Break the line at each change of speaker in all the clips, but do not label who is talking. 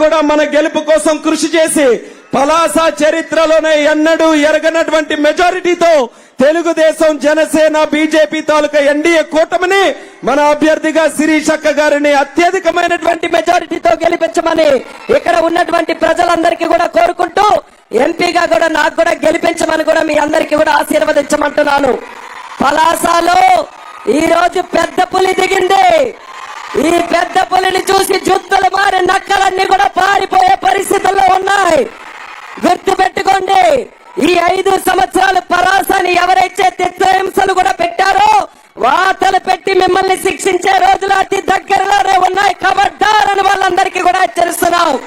కూడా మన గెలుపు కోసం కృషి చేసి పలాస చరిత్రలోనే ఎన్నడూ ఎరగనటువంటి మెజారిటీతో తెలుగుదేశం జనసేన బీజేపీ తాలూకా ఎన్డీఏ కూటమిని మన అభ్యర్థిగా శిరీషక్క గారిని అత్యధికమైనటువంటి
మెజారిటీతో గెలిపించమని ఇక్కడ ఉన్నటువంటి ప్రజలందరికీ కూడా కోరుకుంటూ ఎంపీగా కూడా నాకు కూడా గెలిపించమని కూడా మీ అందరికీ కూడా ఆశీర్వదించమంటున్నాను. పలాసలో ఈ రోజు పెద్ద పులి దిగింది. ఈ పెద్ద పులిని చూసి జుత్తులు మారి నక్కలన్నీ కూడా పారిపోయే పరిస్థితుల్లో ఉన్నాయి. గుర్తు పెట్టుకోండి ఈ ఐదు సంవత్సరాలు పరాసాన్ని ఎవరైతే తిత్రహింసలు కూడా పెట్టారో వాతలు పెట్టి మిమ్మల్ని శిక్షించే రోజులు అతి దగ్గరలోనే ఉన్నాయి. కబడ్డారని వాళ్ళందరికీ కూడా హెచ్చరిస్తున్నాం.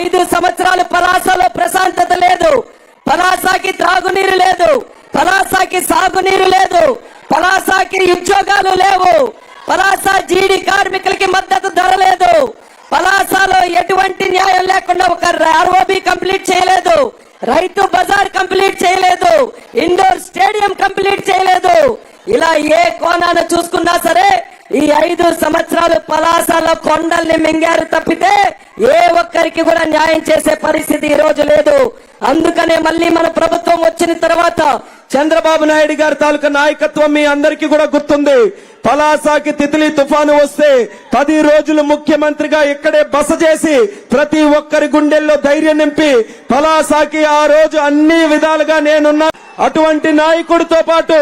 ఐదు సంవత్సరాలు పలాసలో ప్రశాంతత లేదు. పలాసాకి త్రాగునీరు లేదు. పలాసాకి సాగునీరు లేదు. పలాసాకి ఉద్యోగాలు లేవు. పలాస జీడి కార్మికులకి మద్దతు ధర లేదు. పలాసలో ఎటువంటి న్యాయం లేకుండా ఒక ఆర్ఓబి కంప్లీట్ చేయలేదు. రైతు బజార్ కంప్లీట్ చేయలేదు. ఇండోర్ స్టేడియం కంప్లీట్ చేయలేదు. ఇలా ఏ కోణాన్ని చూసుకున్నా సరే ఈ ఐదు సంవత్సరాలు పలాసలో కొండల్ని మింగారు తప్పితే ఏ ఒక్కరికి కూడా న్యాయం చేసే పరిస్థితి ఈ రోజు లేదు. అందుకనే మళ్ళీ మన ప్రభుత్వం వచ్చిన తర్వాత
చంద్రబాబు నాయుడు గారి తాలూకా నాయకత్వం మీ అందరికీ కూడా గుర్తుంది. పలాసాకి తితిలి తుఫాను వస్తే పది రోజులు ముఖ్యమంత్రిగా ఇక్కడే బస చేసి ప్రతి ఒక్కరి గుండెల్లో ధైర్యం నింపి పలాసాకి ఆ రోజు అన్ని విధాలుగా నేనున్నా. అటువంటి నాయకుడితో పాటు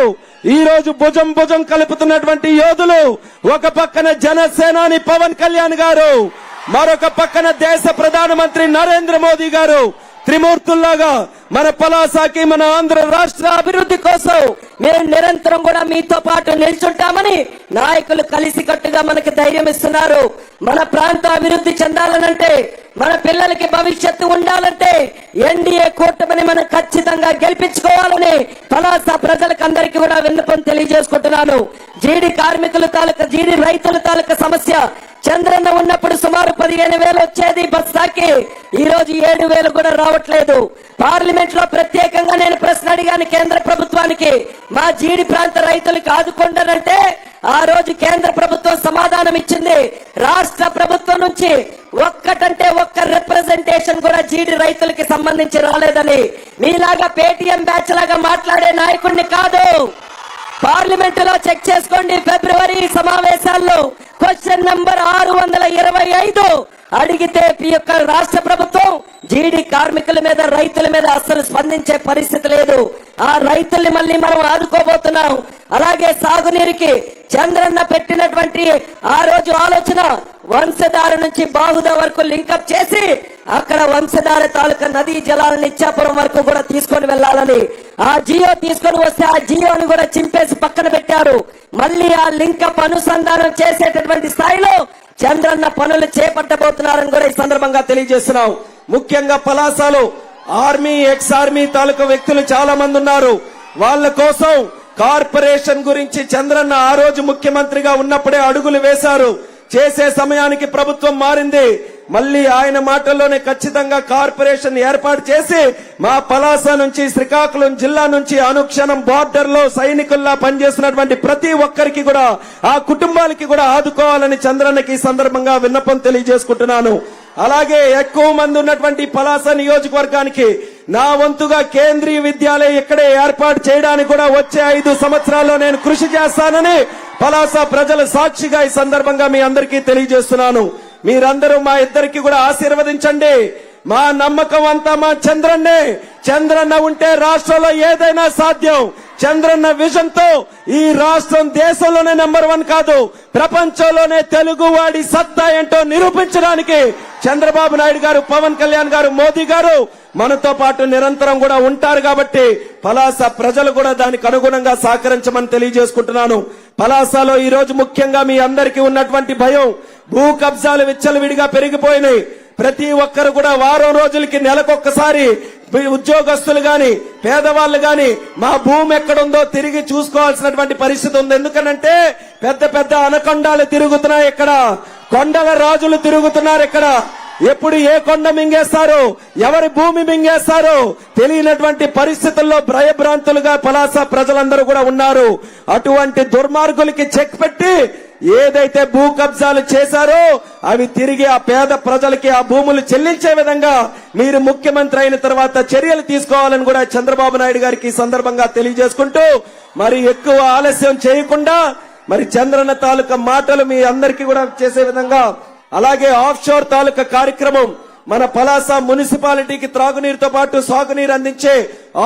ఈ రోజు భుజం భుజం కలుపుతున్నటువంటి యోధులు ఒక పక్కన జనసేనాని పవన్ కళ్యాణ్ గారు మరొక పక్కన దేశ ప్రధానమంత్రి నరేంద్ర మోదీ గారు త్రిమూర్తుల్లాగా మన పలాసాకి మన ఆంధ్ర రాష్ట్ర
అభివృద్ధి కోసం మేము నిరంతరం కూడా మీతో పాటు నిల్చుంటామని నాయకులు కలిసికట్టుగా మనకి ధైర్యం ఇస్తున్నారు. మన ప్రాంతం అభివృద్ధి చెందాలనంటే మన పిల్లలకి భవిష్యత్తు ఉండాలంటే ఎన్డీఏ కూటమిని మనం ఖచ్చితంగా గెలిపించుకోవాలని పలాస ప్రజలకు అందరికీ కూడా విన్నపం తెలియజేసుకుంటున్నాను. జీడి కార్మికుల తాలూకా జీడి రైతుల తాలూకా సమస్య చంద్రన్న ఉన్నప్పుడు సుమారు పదిహేను వేలు వచ్చేది బస్తాకి ఈ రోజు ఏడు వేలు కూడా రావట్లేదు. పార్లమెంట్లో ప్రత్యేకంగా నేను ప్రశ్న అడిగాను కేంద్ర ప్రభుత్వానికి. మా జీడి ప్రాంత రైతులకు ఆదుకుంటారంటే ఆ రోజు కేంద్ర ప్రభుత్వం సమాధానం ఇచ్చింది. రాష్ట్ర ప్రభుత్వం నుంచి ఒక్కటంటే ఒక్క రిప్రజెంటేషన్ కూడా జీడి రైతులకి సంబంధించి రాలేదని. మీలాగా పేటిఎం బ్యాచ్ లాగా మాట్లాడే నాయకుడిని కాదు. పార్లమెంట్లో చెక్ చేసుకోండి ఫిబ్రవరి సమావేశాల్లో. క్వశ్చన్ నంబర్ ఆరు వందల ఇరవై ఐదు. అడిగితే ఈ యొక్క రాష్ట్ర ప్రభుత్వం జీడి కార్మికుల మీద రైతుల మీద అసలు స్పందించే పరిస్థితి లేదు. ఆ రైతుల్ని మళ్ళీ మనం ఆదుకోబోతున్నాం. అలాగే సాగునీరుకి చంద్రన్న పెట్టినటువంటి ఆ రోజు ఆలోచన వంశధార నుంచి బాహుద వరకు లింకప్ చేసి అక్కడ వంశధార తాలూకా నదీ జలాలను ఇచ్చాపురం వరకు కూడా తీసుకొని వెళ్ళాలని. ఆ జియో తీసుకొని వస్తే ఆ జియోని కూడా చింపేసి పక్కన పెట్టారు. మళ్ళీ ఆ లింకప్ అనుసంధానం చేసేటటువంటి స్థాయిలో చంద్రన్న పనులు చేపట్టబోతున్నారని కూడా ఈ సందర్భంగా
తెలియజేస్తున్నాం. ముఖ్యంగా పలాసలో ఆర్మీ ఎక్స్ ఆర్మీ తాలూకా వ్యక్తులు చాలా మంది ఉన్నారు. వాళ్ళ కోసం కార్పొరేషన్ గురించి చంద్రన్న ఆ రోజు ముఖ్యమంత్రిగా ఉన్నప్పుడే అడుగులు వేశారు. చేసే సమయానికి ప్రభుత్వం మారింది. మళ్ళీ ఆయన మాటల్లోనే ఖచ్చితంగా కార్పొరేషన్ ఏర్పాటు చేసి మా పలాస నుంచి శ్రీకాకుళం జిల్లా నుంచి అనుక్షణం బార్డర్లో సైనికుల్లా పనిచేస్తున్నటువంటి ప్రతి ఒక్కరికి కూడా ఆ కుటుంబాలకి కూడా ఆదుకోవాలని చంద్రన్నకి ఈ సందర్భంగా విన్నపం తెలియజేసుకుంటున్నాను. అలాగే ఎక్కువ మంది ఉన్నటువంటి పలాస నియోజకవర్గానికి నా వంతుగా కేంద్రీయ విద్యాలయం ఇక్కడే ఏర్పాటు చేయడానికి కూడా వచ్చే ఐదు సంవత్సరాల్లో నేను కృషి చేస్తానని పలాస ప్రజల సాక్షిగా ఈ సందర్భంగా మీ అందరికీ తెలియజేస్తున్నాను. మీరందరూ మా ఇద్దరికి కూడా ఆశీర్వదించండి. మా నమ్మకం అంతా మా చంద్రన్నే. చంద్రన్న ఉంటే రాష్ట్రంలో ఏదైనా సాధ్యం. చంద్రన్న విజన్తో ఈ రాష్ట్రం దేశంలోనే నెంబర్ వన్ కాదు ప్రపంచంలోనే తెలుగు వాడి సత్తా ఏంటో నిరూపించడానికి చంద్రబాబు నాయుడు గారు పవన్ కళ్యాణ్ గారు మోదీ గారు మనతో పాటు నిరంతరం కూడా ఉంటారు కాబట్టి పలాస ప్రజలు కూడా దానికి అనుగుణంగా సహకరించమని తెలియజేసుకుంటున్నాను. పలాసలో ఈ రోజు ముఖ్యంగా మీ అందరికీ ఉన్నటువంటి భయం భూ కబ్జాలు విచ్చలవిడిగా పెరిగిపోయినాయి. ప్రతి ఒక్కరు కూడా వారం రోజులకి నెలకొక్కసారి ఉద్యోగస్తులు గాని పేదవాళ్ళు గాని మా భూమి ఎక్కడుందో తిరిగి చూసుకోవాల్సినటువంటి పరిస్థితి ఉంది. ఎందుకనంటే పెద్ద పెద్ద అనకొండాలు తిరుగుతున్నాయి ఇక్కడ. కొండల రాజులు తిరుగుతున్నారు ఇక్కడ. ఎప్పుడు ఏ కొండ మింగేస్తారు ఎవరి భూమి మింగేస్తారు తెలియనటువంటి పరిస్థితుల్లో భయభ్రాంతులుగా పలాస ప్రజలందరూ కూడా ఉన్నారు. అటువంటి దుర్మార్గులకి చెక్ పెట్టి ఏదైతే భూ కబ్జాలు చేశారో అవి తిరిగి ఆ పేద ప్రజలకి ఆ భూములు చెల్లించే విధంగా మీరు ముఖ్యమంత్రి అయిన తర్వాత చర్యలు తీసుకోవాలని కూడా చంద్రబాబు నాయుడు గారికి ఈ సందర్భంగా తెలియజేసుకుంటూ మరి ఎక్కువ ఆలస్యం చేయకుండా మరి చంద్రన్న తాలూకా మాటలు మీ అందరికీ కూడా చేసే విధంగా అలాగే ఆఫ్ షోర్ తాలూకా కార్యక్రమం మన పలాస మున్సిపాలిటీకి త్రాగునీరుతో పాటు సాగునీరు అందించే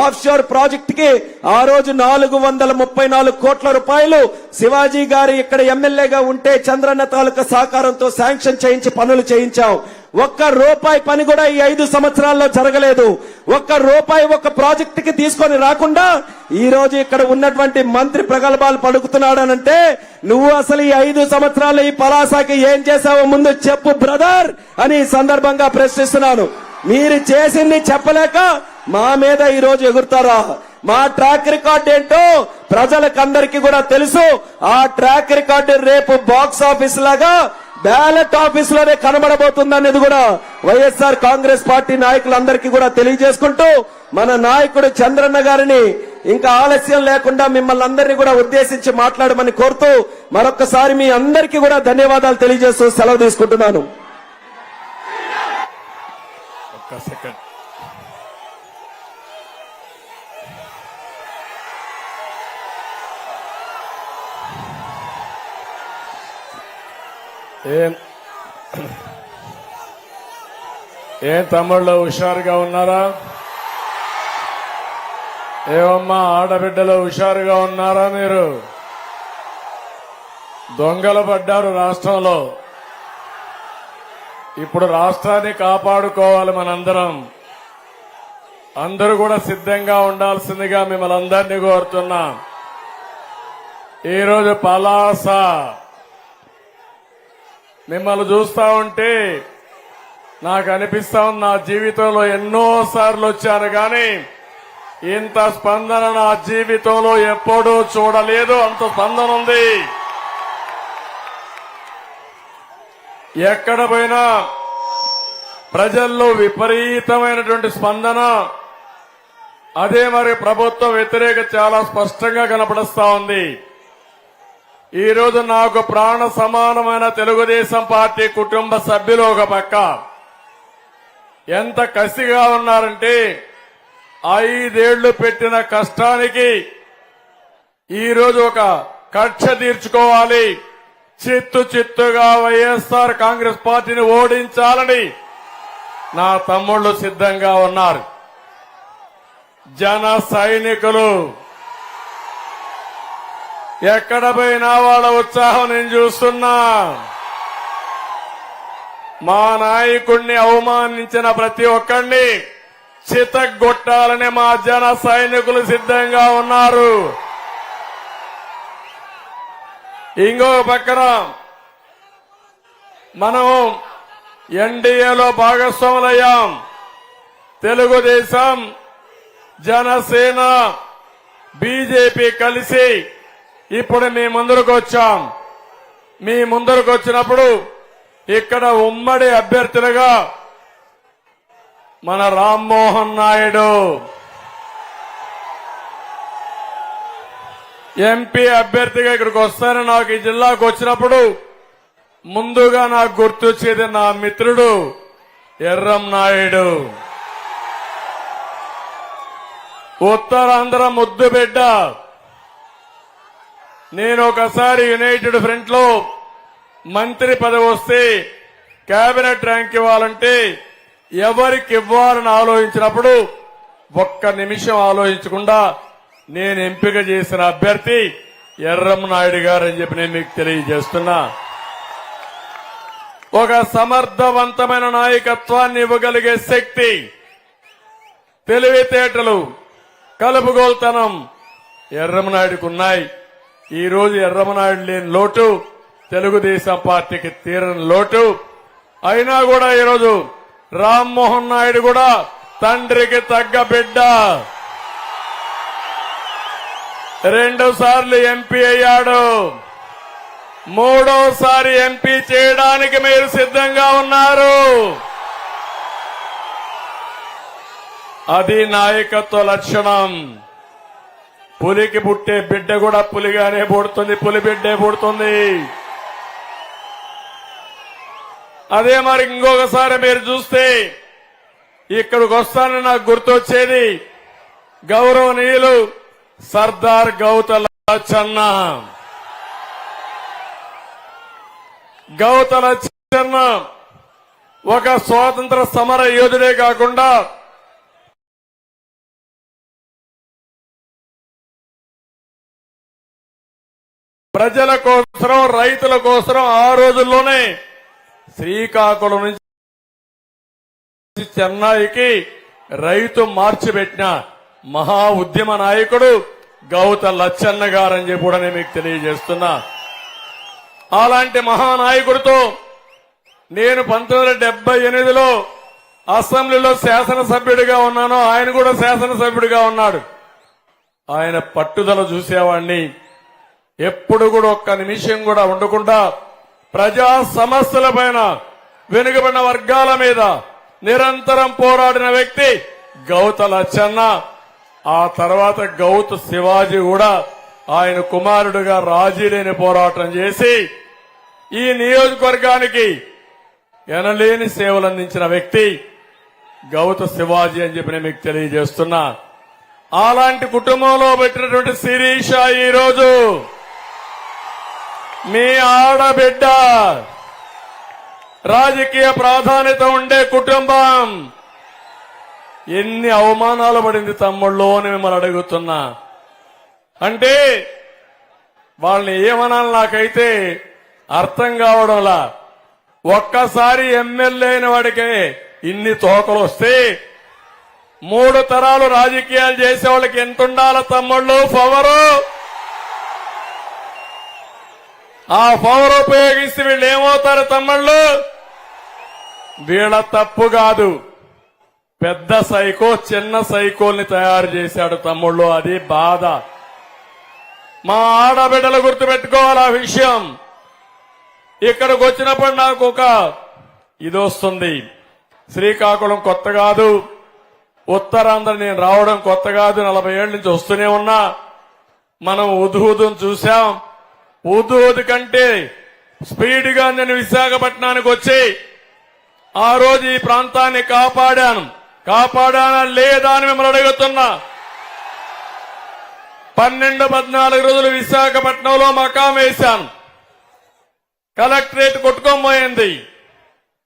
ఆఫ్ షోర్ ప్రాజెక్ట్కి ఆ రోజు నాలుగు వందల ముప్పై నాలుగు కోట్ల రూపాయలు శివాజీ గారు ఇక్కడ ఎమ్మెల్యేగా ఉంటే చంద్రన్న తాలూకా సహకారంతో శాంక్షన్ చేయించి పనులు చేయించాం. ఒక్క రూపాయి పని కూడా ఈ ఐదు సంవత్సరాల్లో జరగలేదు. ఒక్క రూపాయి ఒక్క ప్రాజెక్ట్కి తీసుకొని రాకుండా ఈ రోజు ఇక్కడ ఉన్నటువంటి మంత్రి ప్రగల్భాలు పలుకుతున్నాడనంటే నువ్వు అసలు ఈ ఐదు సంవత్సరాలు ఈ పలాసాకి ఏం చేసావో ముందు చెప్పు బ్రదర్ అని సందర్భంగా ప్రశ్నిస్తున్నాను. మీరు చేసింది చెప్పలేక మా మీద ఈ రోజు ఎగురుతారా? మా ట్రాక్ రికార్డ్ ఏంటో ప్రజలకందరికీ కూడా తెలుసు. ఆ ట్రాక్ రికార్డు రేపు బాక్స్ ఆఫీస్ లాగా బ్యాలెట్ ఆఫీస్లోనే కనబడబోతుందనేది కూడా వైఎస్ఆర్ కాంగ్రెస్ పార్టీ నాయకులందరికీ కూడా తెలియజేసుకుంటూ మన నాయకుడు చంద్రన్న గారిని ఇంకా ఆలస్యం లేకుండా మిమ్మల్ని అందరినీ కూడా ఉద్దేశించి మాట్లాడమని కోరుతూ మరొకసారి మీ అందరికీ కూడా ధన్యవాదాలు తెలియజేస్తూ సెలవు తీసుకుంటున్నాను.
ఒక్క సెకండ్. ఏం? ఏం తమ్ముళ్ళు హుషారుగా ఉన్నారా? ఏమమ్మా ఆడబిడ్డలో హుషారుగా ఉన్నారా మీరు? దొంగలు పడ్డారు రాష్ట్రంలో. ఇప్పుడు రాష్ట్రాన్ని కాపాడుకోవాలి మనందరం. అందరూ కూడా సిద్ధంగా ఉండాల్సిందిగా మిమ్మల్ని అందరినీ కోరుతున్నా. ఈరోజు పలాస. మిమ్మల్ని చూస్తా ఉంటే నాకు అనిపిస్తా ఉంది నా జీవితంలో ఎన్నో సార్లు వచ్చాను కానీ ఇంత స్పందన నా జీవితంలో ఎప్పుడూ చూడలేదు అంత స్పందన ఉంది. ఎక్కడ పోయినా ప్రజల్లో విపరీతమైనటువంటి స్పందన. అదే మరి ప్రభుత్వ వ్యతిరేక చాలా స్పష్టంగా కనపడుస్తా ఉంది. ఈ రోజు నాకు ప్రాణ సమానమైన తెలుగుదేశం పార్టీ కుటుంబ సభ్యులు ఒక పక్క. ఎంత కసిగా ఉన్నారంటే ఐదేళ్ళు పెట్టిన కష్టానికి ఈరోజు ఒక కక్ష తీర్చుకోవాలి. చిత్తు చిత్తుగా వైఎస్ఆర్ కాంగ్రెస్ పార్టీని ఓడించాలని నా తమ్ముళ్ళు సిద్ధంగా ఉన్నారు. జన సైనికులు ఎక్కడ పోయినా వాళ్ళ ఉత్సాహం నేను చూస్తున్నా. మా నాయకుణ్ణి అవమానించిన ప్రతి ఒక్కరిని చితగొట్టాలని మా జన సైనికులు సిద్ధంగా ఉన్నారు. ఇంకో పక్కన మనం ఎన్డీఏలో భాగస్వాములయ్యాం. తెలుగుదేశం జనసేన బీజేపీ కలిసి ఇప్పుడు మీ ముందరకు వచ్చాం. మీ ముందరకు వచ్చినప్పుడు ఇక్కడ ఉమ్మడి అభ్యర్థులుగా మన రామ్మోహన్ నాయుడు ఎంపీ అభ్యర్థిగా ఇక్కడికి వస్తానని నాకు ఈ జిల్లాకు వచ్చినప్పుడు ముందుగా నాకు గుర్తొచ్చేది నా మిత్రుడు ఎర్రం నాయుడు. ఉత్తరాంధ్ర ముద్దు బిడ్డ నేను ఒకసారి యునైటెడ్ ఫ్రంట్లో మంత్రి పదవి వస్తే కేబినెట్ ర్యాంక్ ఇవ్వాలంటే ఎవరికి ఇవ్వాలని ఆలోచించినప్పుడు ఒక్క నిమిషం ఆలోచించకుండా నేను ఎంపిక చేసిన అభ్యర్థి ఎర్రం నాయుడు గారు అని చెప్పి నేను మీకు తెలియజేస్తున్నా. ఒక సమర్థవంతమైన నాయకత్వాన్ని ఇవ్వగలిగే శక్తి తెలివితేటలు కలుపుగోల్తనం ఎర్రమనాయుడుకు ఉన్నాయి. ఈరోజు ఎర్రమనాయుడు లేని లోటు తెలుగుదేశం పార్టీకి తీరని లోటు. అయినా కూడా ఈరోజు రామ్మోహన్ నాయుడు కూడా తండ్రికి తగ్గ బిడ్డ. రెండు సార్లు ఎంపీ అయ్యాడు. మూడోసారి ఎంపీ చేయడానికి మీరు సిద్ధంగా ఉన్నారు. అది నాయకత్వ లక్షణం. పులికి పుట్టే బిడ్డ కూడా పులిగానే పుడుతుంది పులి బిడ్డే పుడుతుంది. అదే మరి ఇంకొకసారి మీరు చూస్తే ఇక్కడికి వస్తానని నాకు గుర్తొచ్చేది గౌరవనీయులు సర్దార్ గౌతల చన్న. గౌతల చన్న ఒక స్వాతంత్ర సమర యోధుడే కాకుండా ప్రజల కోసరం రైతుల కోసరం ఆ రోజుల్లోనే శ్రీకాకుళం నుంచి చెన్నైకి రైతు మార్చి పెట్టిన మహా ఉద్యమ నాయకుడు గౌత లచ్చన్న గారని చెప్పి కూడా నేను మీకు తెలియజేస్తున్నా. అలాంటి మహానాయకుడితో నేను పంతొమ్మిది వందల డెబ్బై ఎనిమిదిలో అసెంబ్లీలో శాసనసభ్యుడిగా ఉన్నాను. ఆయన కూడా శాసనసభ్యుడిగా ఉన్నాడు. ఆయన పట్టుదల చూసేవాడిని. ఎప్పుడు కూడా ఒక్క నిమిషం కూడా ఉండకుండా ప్రజా సమస్యల పైన వెనుకబడిన వర్గాల మీద నిరంతరం పోరాడిన వ్యక్తి గౌత లచ్చన్న. ఆ తర్వాత గౌత శివాజీ కూడా ఆయన కుమారుడుగా రాజీ లేని పోరాటం చేసి ఈ నియోజకవర్గానికి ఎనలేని సేవలు అందించిన వ్యక్తి గౌత శివాజీ అని చెప్పి నేను మీకు తెలియజేస్తున్నా. అలాంటి కుటుంబంలో పెట్టినటువంటి శిరీష ఈరోజు మీ ఆడబిడ్డ రాజకీయ ప్రాధాన్యత ఉండే కుటుంబం. ఎన్ని అవమానాలు పడింది తమ్ముళ్ళు అని మిమ్మల్ని అడుగుతున్నా. అంటే వాళ్ళని ఏమనాలి నాకైతే అర్థం కావడంలా. ఒక్కసారి ఎమ్మెల్యే అయిన వాడికే ఇన్ని తోకలు వస్తే మూడు తరాలు రాజకీయాలు చేసే వాళ్ళకి ఎంత ఉండాలి తమ్ముళ్ళు? పవరు! ఆ పవర్ ఉపయోగిస్తే వీళ్ళు ఏమవుతారు తమ్ముళ్ళు? వీళ్ళ తప్పు కాదు. పెద్ద సైకో చిన్న సైకోల్ని తయారు చేశాడు తమ్ముళ్ళు. అది బాధ. మా ఆడబిడ్డలు గుర్తుపెట్టుకోవాలి ఆ విషయం. ఇక్కడికి వచ్చినప్పుడు నాకు ఒక ఇది వస్తుంది. శ్రీకాకుళం కొత్త కాదు. ఉత్తరాంధ్ర నేను రావడం కొత్త కాదు. నలభై ఏళ్ళ నుంచి వస్తూనే ఉన్నా. మనం ఉదుహుదును చూశాం. ఉదుహుదు కంటే స్పీడ్గా నేను విశాఖపట్నానికి వచ్చి ఆ రోజు ఈ ప్రాంతాన్ని కాపాడాను. కాపాడానా లేదా అని మిమ్మల్ని అడుగుతున్నా. పన్నెండు పద్నాలుగు రోజులు విశాఖపట్నంలో మకాం వేశాను. కలెక్టరేట్ కొట్టుకోబోయింది.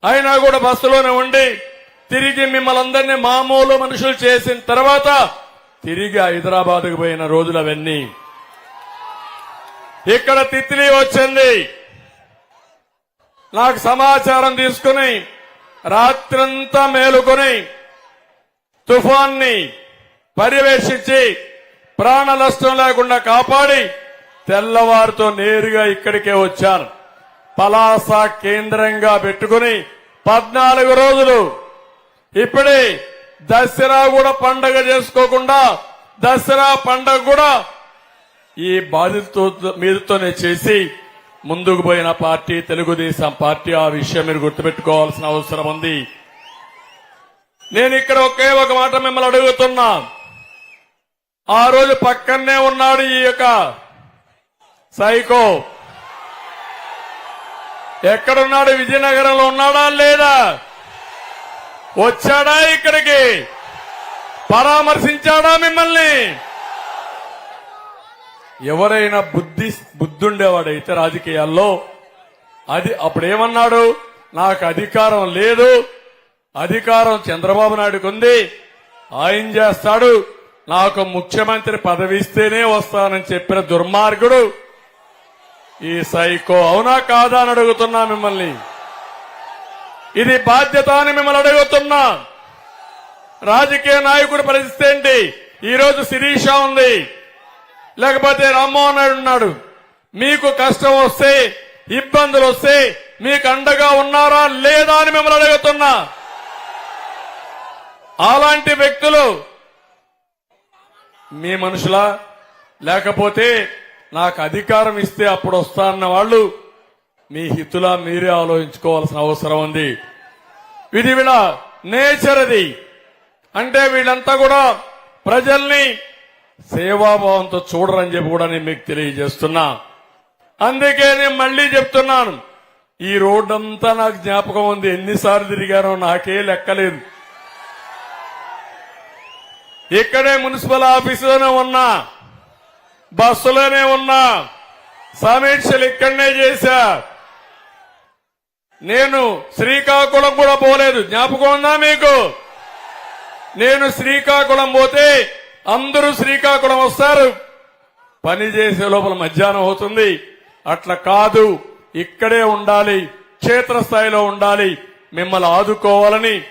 అయినా కూడా బస్సులోనే ఉండి తిరిగి మిమ్మల్ని అందరినీ మామూలు మనుషులు చేసిన తర్వాత తిరిగి హైదరాబాద్కు పోయిన రోజులు అవన్నీ. ఇక్కడ తిత్లీ వచ్చింది. నాకు సమాచారం తీసుకుని రాత్రంతా మేలుకొని తుఫాన్ని పర్యవేక్షించి ప్రాణ నష్టం లేకుండా కాపాడి తెల్లవారితో నేరుగా ఇక్కడికే వచ్చాను. పలాస కేంద్రంగా పెట్టుకుని పద్నాలుగు రోజులు ఇప్పుడే దసరా కూడా పండగ చేసుకోకుండా దసరా పండగ కూడా ఈ బాధితు మీదతోనే చేసి ముందుకు పోయిన పార్టీ తెలుగుదేశం పార్టీ ఆ విషయం మీరు గుర్తుపెట్టుకోవాల్సిన అవసరం ఉంది. నేను ఇక్కడ ఒకే ఒక మాట మిమ్మల్ని అడుగుతున్నా. ఆ రోజు పక్కనే ఉన్నాడు ఈ యొక్క సైకో. ఎక్కడున్నాడు? విజయనగరంలో ఉన్నాడా లేదా? వచ్చాడా ఇక్కడికి? పరామర్శించాడా మిమ్మల్ని? ఎవరైనా బుద్ధి బుద్ధుండేవాడైతే రాజకీయాల్లో అది అప్పుడేమన్నాడు? నాకు అధికారం లేదు. అధికారం చంద్రబాబు నాయుడుకు ఉంది. ఆయన చేస్తాడు. నాకు ముఖ్యమంత్రి పదవి ఇస్తేనే వస్తానని చెప్పిన దుర్మార్గుడు. ఈ సైకో అవునా కాదా అని అడుగుతున్నా మిమ్మల్ని. ఇది బాధ్యత అని మిమ్మల్ని అడుగుతున్నా. రాజకీయ నాయకుడి పరిస్థితి ఏంటి? ఈ రోజు శిరీష ఉంది. లేకపోతే రామ్మోహన్ నాయుడు ఉన్నాడు. మీకు కష్టం వస్తే ఇబ్బందులు వస్తే మీకు అండగా ఉన్నారా లేదా అని మిమ్మల్ని అడుగుతున్నా. అలాంటి వ్యక్తులు మీ మనుషులా? లేకపోతే నాకు అధికారం ఇస్తే అప్పుడు వస్తారన్న వాళ్ళు మీ హితులా మీరే ఆలోచించుకోవాల్సిన అవసరం ఉంది. ఇది వీళ్ళ నేచర్ అది. అంటే వీళ్ళంతా కూడా ప్రజల్ని సేవాభావంతో చూడరని చెప్పి కూడా నేను మీకు తెలియజేస్తున్నా. అందుకే నేను మళ్ళీ చెప్తున్నాను ఈ రోడ్డంతా నాకు జ్ఞాపకం ఉంది. ఎన్నిసార్లు తిరిగానో నాకే లెక్కలేదు. ఇక్కడే మున్సిపల్ ఆఫీసులోనే ఉన్నా బస్సులోనే ఉన్నా సమీక్షలు ఇక్కడనే చేశా. నేను శ్రీకాకుళం కూడా పోలేదు. జ్ఞాపకం ఉందా మీకు? నేను శ్రీకాకుళం పోతే అందరూ శ్రీకాకుళం వస్తారు. పని చేసే లోపల మధ్యాహ్నం అవుతుంది. అట్లా కాదు. ఇక్కడే ఉండాలి. క్షేత్రస్థాయిలో ఉండాలి. మిమ్మల్ని ఆదుకోవాలని.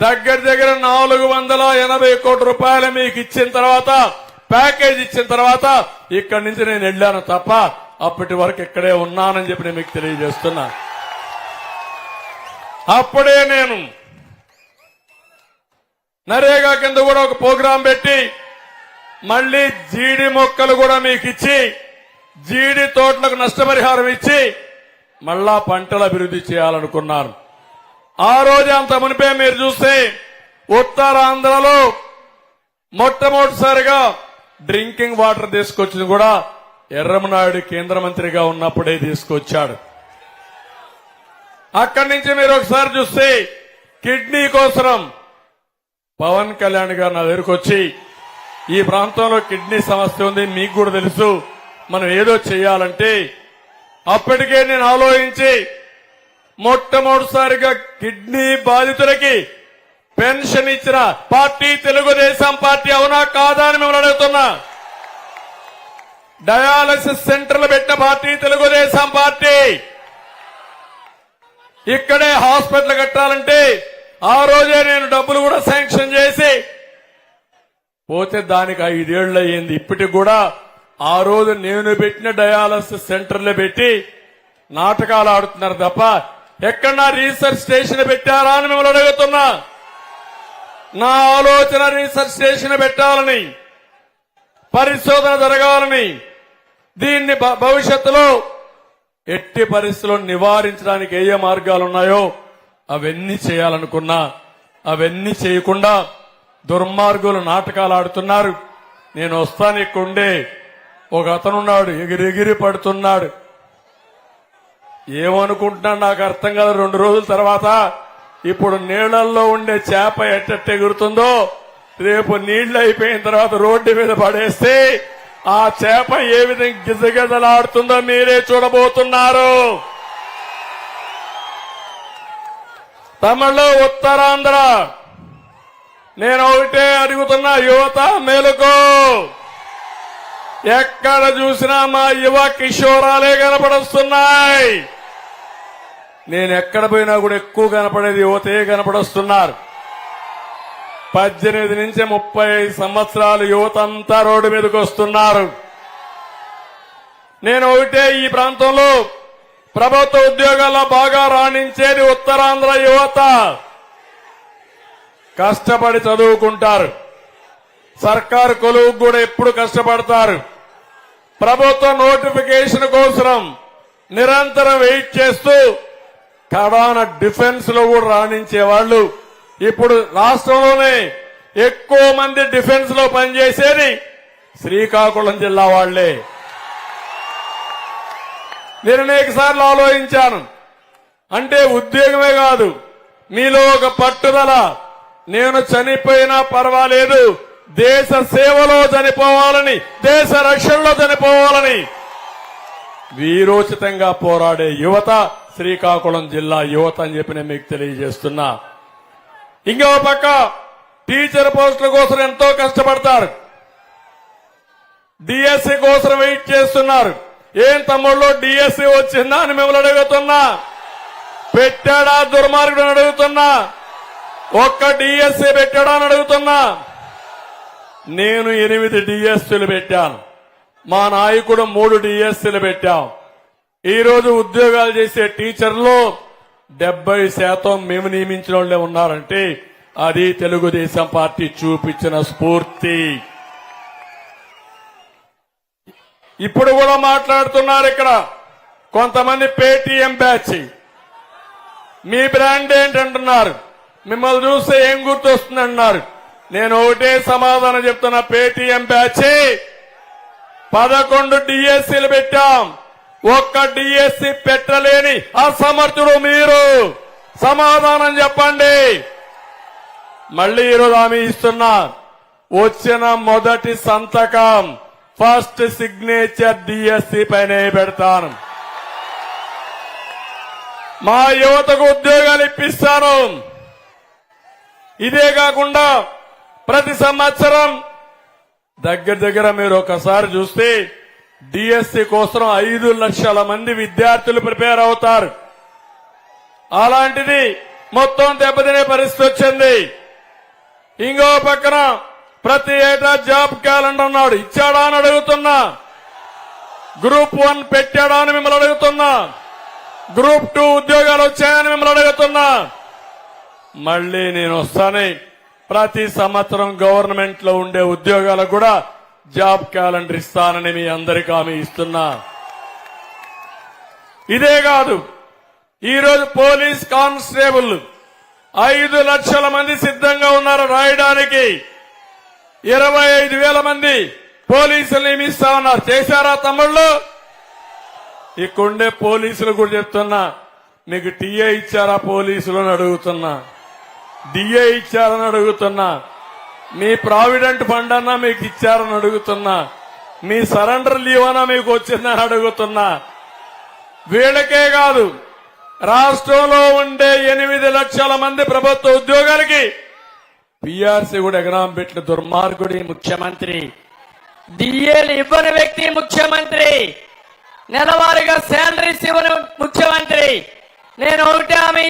దగ్గర దగ్గర నాలుగు వందల ఎనభై కోట్ల రూపాయలు మీకు ఇచ్చిన తర్వాత ప్యాకేజ్ ఇచ్చిన తర్వాత ఇక్కడి నుంచి నేను వెళ్ళాను తప్ప అప్పటి వరకు ఇక్కడే ఉన్నానని చెప్పి నేను మీకు తెలియజేస్తున్నా. అప్పుడే నేను నరేగా కింద కూడా ఒక ప్రోగ్రాం పెట్టి మళ్ళీ జీడి మొక్కలు కూడా మీకు ఇచ్చి జీడి తోటలకు నష్టపరిహారం ఇచ్చి మళ్ళా పంటల అభివృద్ధి చేయాలనుకున్నారు. ఆ రోజు అంత మునిపే మీరు చూస్తే ఉత్తరాంధ్రలో మొట్టమొదటిసారిగా డ్రింకింగ్ వాటర్ తీసుకొచ్చింది కూడా ఎర్రమనాయుడు కేంద్ర మంత్రిగా ఉన్నప్పుడే తీసుకొచ్చాడు. అక్కడి నుంచి మీరు ఒకసారి చూస్తే కిడ్నీ కోసం పవన్ కళ్యాణ్ గారు నా దగ్గరకు వచ్చి ఈ ప్రాంతంలో కిడ్నీ సమస్య ఉంది మీకు కూడా తెలుసు. మనం ఏదో చేయాలంటే అప్పటికే నేను ఆలోచించి మొట్టమొదటిసారిగా కిడ్నీ బాధితులకి పెన్షన్ ఇచ్చిన పార్టీ తెలుగుదేశం పార్టీ అవునా కాదా అని మిమ్మల్ని అడుగుతున్నా. డయాలసిస్ సెంటర్లు పెట్టిన పార్టీ తెలుగుదేశం పార్టీ. ఇక్కడే హాస్పిటల్ కట్టాలంటే ఆ రోజే నేను డబ్బులు కూడా శాంక్షన్ చేసి పోతే దానికి ఐదేళ్ళు అయ్యింది ఇప్పటికి కూడా ఆ రోజు నేను పెట్టిన డయాలసిస్ సెంటర్లు పెట్టి నాటకాలు ఆడుతున్నారు తప్ప ఎక్కడన్నా రీసెర్చ్ స్టేషన్ పెట్టారా అని మిమ్మల్ని అడుగుతున్నా. నా ఆలోచన రీసెర్చ్ స్టేషన్ పెట్టాలని పరిశోధన జరగాలని దీన్ని భ- భవిష్యత్తులో ఎట్టి పరిస్థితుల్లో నివారించడానికి ఏ ఏ మార్గాలు ఉన్నాయో అవన్నీ చేయాలనుకున్నా అవన్నీ చేయకుండా దుర్మార్గులు నాటకాలు ఆడుతున్నారు. నేను వస్తాను ఇక్కడుండే ఒక అతనున్నాడు ఎగిరెగిరి పడుతున్నాడు. ఏమనుకుంటున్నాడు నాకు అర్థం కాదు. రెండు రోజుల తర్వాత ఇప్పుడు నీళ్ళలో ఉండే చేప ఎట్టెట్ట ఎగురుతుందో రేపు నీళ్ళు అయిపోయిన తర్వాత రోడ్డు మీద పడేస్తే ఆ చేప ఏ విధంగా గిజగిజలాడుతుందో మీరే చూడబోతున్నారు. తమిళ ఉత్తరాంధ్ర. నేను ఒకటే అడుగుతున్నా యువత మేలుకో. ఎక్కడ చూసినా మా యువ కిషోరాలే కనపడొస్తున్నాయి. నేను ఎక్కడ పోయినా కూడా ఎక్కువ కనపడేది యువతే కనపడొస్తున్నారు. పద్దెనిమిది నుంచి ముప్పై ఐదు సంవత్సరాలు యువత అంతా రోడ్డు మీదకి వస్తున్నారు నేను ఒకటే ఈ ప్రాంతంలో ప్రభుత్వ ఉద్యోగాల్లో బాగా రాణించేది ఉత్తరాంధ్ర యువత. కష్టపడి చదువుకుంటారు. సర్కారు కొలువు కూడా ఎప్పుడు కష్టపడతారు. ప్రభుత్వ నోటిఫికేషన్ కోసం నిరంతరం వెయిట్ చేస్తూ కడాన డిఫెన్స్లో కూడా రాణించే వాళ్ళు ఇప్పుడు రాష్ట్రంలోనే ఎక్కువ మంది డిఫెన్స్లో పనిచేసేది శ్రీకాకుళం జిల్లా వాళ్ళే నేను అనేకసార్లు ఆలోచించాను. అంటే ఉద్యోగమే కాదు మీలో ఒక పట్టుదల. నేను చనిపోయినా పర్వాలేదు దేశ సేవలో చనిపోవాలని దేశ రక్షణలో చనిపోవాలని. వీరోచితంగా పోరాడే యువత శ్రీకాకుళం జిల్లా యువత అని చెప్పి నేను మీకు తెలియజేస్తున్నా. ఇంకో పక్క టీచర్ పోస్టుల కోసం ఎంతో కష్టపడతారు. డిఎస్సి కోసం వెయిట్ చేస్తున్నారు. ఏం తమ్ముళ్ళు డిఎస్సి వచ్చిందా అని మిమ్మల్ని అడుగుతున్నా. పెట్టాడా దుర్మార్గుడు అని అడుగుతున్నా. ఒక్క డిఎస్సి పెట్టాడా అని అడుగుతున్నా. నేను ఎనిమిది డిఎస్సీలు పెట్టాను. మా నాయకుడు మూడు డిఎస్సీలు పెట్టాం. ఈరోజు ఉద్యోగాలు చేసే టీచర్లు డెబ్బై శాతం మేము నియమించిన వాళ్ళే ఉన్నారంటే అది తెలుగుదేశం పార్టీ చూపించిన స్ఫూర్తి. ఇప్పుడు కూడా మాట్లాడుతున్నారు ఇక్కడ కొంతమంది పేటీఎం బ్యాచ్. మీ బ్రాండ్ ఏంటంటున్నారు? మిమ్మల్ని చూస్తే ఏం గుర్తొస్తుంది అన్నారు నేను ఒకటే సమాధానం చెప్తున్నా పేటీఎం బ్యాచ్. పదకొండు డిఎస్సీలు పెట్టాం. ఒక్క డిఎస్సి పెట్టలేని అసమర్థుడు మీరు. సమాధానం చెప్పండి. మళ్ళీ ఈరోజు హామీ ఇస్తున్నా వచ్చిన మొదటి సంతకం. ఫస్ట్ సిగ్నేచర్ డిఎస్సి పైనే పెడతాను. మా యువతకు ఉద్యోగాలు ఇప్పిస్తాను. ఇదే కాకుండా ప్రతి సంవత్సరం దగ్గర దగ్గర మీరు ఒకసారి చూస్తే డిఎస్సి కోసం ఐదు లక్షల మంది విద్యార్థులు ప్రిపేర్ అవుతారు. అలాంటిది మొత్తం దెబ్బతినే పరిస్థితి వచ్చింది. ఇంకో పక్కన ప్రతి ఏటా జాబ్ క్యాలెండర్ అన్నాడు. ఇచ్చాడా అని అడుగుతున్నా. గ్రూప్ వన్ పెట్టాడా అని మిమ్మల్ని అడుగుతున్నా. గ్రూప్ టూ ఉద్యోగాలు వచ్చాయని మిమ్మల్ని అడుగుతున్నా. మళ్ళీ నేను వస్తాను. ప్రతి సంవత్సరం గవర్నమెంట్లో ఉండే ఉద్యోగాలకు కూడా జాబ్ క్యాలెండర్ ఇస్తానని మీ అందరికీ హామీ ఇస్తున్నా. ఇదే కాదు. ఈరోజు పోలీస్ కానిస్టేబుల్ ఐదు లక్షల మంది సిద్ధంగా ఉన్నారు రాయడానికి. ఇరవై ఐదు వేల మంది పోలీసులు నియమిస్తా ఉన్నారు. చేశారా తమ్ముళ్ళు? ఇక్కడుండే పోలీసులు కూడా చెప్తున్నా మీకు టీఏ ఇచ్చారా పోలీసులు అని అడుగుతున్నా. డిఏ ఇచ్చారని అడుగుతున్నా. మీ ప్రావిడెంట్ ఫండ్ అన్నా మీకు ఇచ్చారని అడుగుతున్నా. మీ సరెండర్ లీవ్ అన్నా మీకు వచ్చిందని అడుగుతున్నా. వీళ్ళకే కాదు రాష్ట్రంలో ఉండే ఎనిమిది లక్షల మంది ప్రభుత్వ ఉద్యోగాలకి పిఆర్సీ కూడా ఎగరాం పెట్టిన దుర్మార్గుడి
ముఖ్యమంత్రి. డిఏలు ఇవ్వని వ్యక్తి ముఖ్యమంత్రి. నెలవారీగా శాలరీస్ ఇవ్వని ముఖ్యమంత్రి. నేను ఒకటే ఆమె